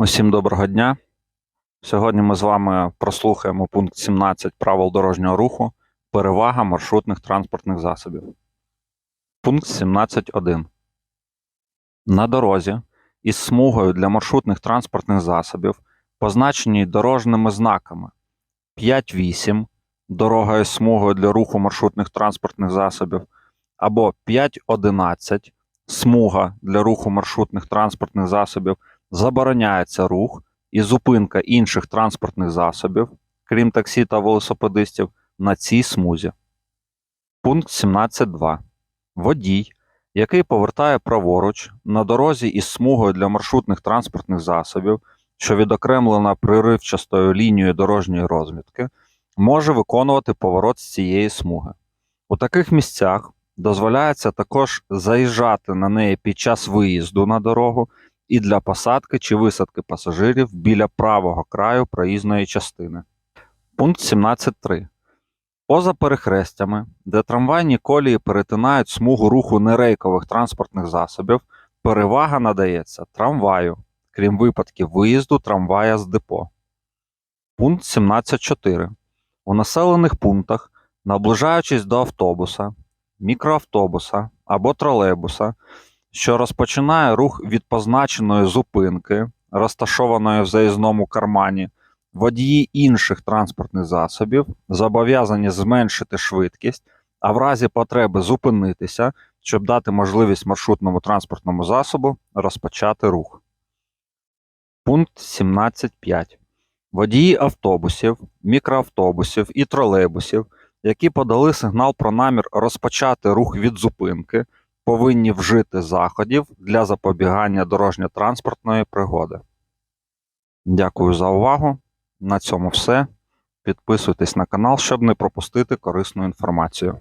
Усім доброго дня. Сьогодні ми з вами прослухаємо пункт 17 правил дорожнього руху перевага маршрутних транспортних засобів. Пункт 17.1. На дорозі із смугою для маршрутних транспортних засобів, позначеній дорожніми знаками 5.8 дорога із смугою для руху маршрутних транспортних засобів або 5.11 смуга для руху маршрутних транспортних засобів забороняється рух і зупинка інших транспортних засобів, крім таксі та велосипедистів, на цій смузі. Пункт 17.2. Водій, який повертає праворуч на дорозі із смугою для маршрутних транспортних засобів, що відокремлена приривчастою лінією дорожньої розмітки, може виконувати поворот з цієї смуги. У таких місцях дозволяється також заїжджати на неї під час виїзду на дорогу і для посадки чи висадки пасажирів біля правого краю проїзної частини. Пункт 17.3. Поза перехрестями, де трамвайні колії перетинають смугу руху нерейкових транспортних засобів, перевага надається трамваю, крім випадків виїзду трамвая з депо. Пункт 17.4. У населених пунктах, наближаючись до автобуса, мікроавтобуса або тролейбуса, що розпочинає рух від позначеної зупинки, розташованої в заїзному кармані, водії інших транспортних засобів зобов'язані зменшити швидкість, а в разі потреби зупинитися, щоб дати можливість маршрутному транспортному засобу розпочати рух. Пункт 17.5. Водії автобусів, мікроавтобусів і тролейбусів, які подали сигнал про намір розпочати рух від зупинки, повинні вжити заходів для запобігання дорожньо-транспортної пригоди. Дякую за увагу. На цьому все. Підписуйтесь на канал, щоб не пропустити корисну інформацію.